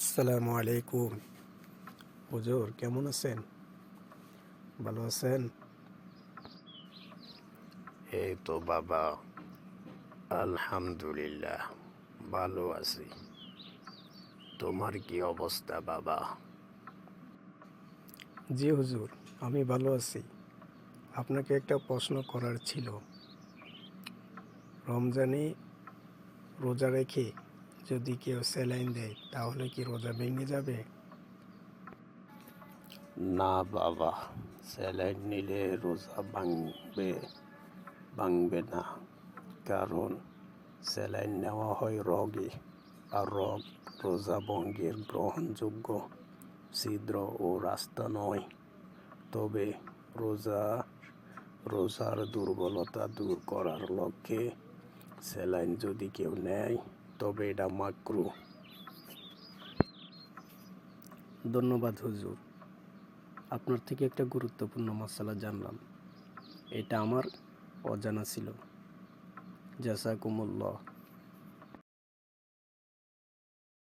আসসালামু আলাইকুম। হুজুর কেমন আছেন? ভালো আছেন? এই তো বাবা আলহামদুলিল্লাহ ভালো আছি। তোমার কি অবস্থা বাবা? জি হুজুর আমি ভালো আছি। আপনাকে একটা প্রশ্ন করার ছিল। রমজানে রোজা রেখে যদি কেউ স্যালাইন দেয়, তাহলে কি রোজা ভেঙে যাবে? না বাবা, স্যালাইন নিলে রোজা ভাঙবে ভাঙবে না। কারণ স্যালাইন নেওয়া হয় রগে, আর রগ রোজা ভঙ্গের গ্রহণযোগ্য, ছিদ্র ও রাস্তা নয়। তবে রোজা, রোজার দুর্বলতা দূর করার লক্ষ্যে স্যালাইন যদি কেউ নেয় তবে এটা মাকরু। ধন্যবাদ হুজুর। আপনার থেকে একটা গুরুত্বপূর্ণ মশলা জানলাম। এটা আমার অজানা ছিল। জাসাকুমুল্লাহ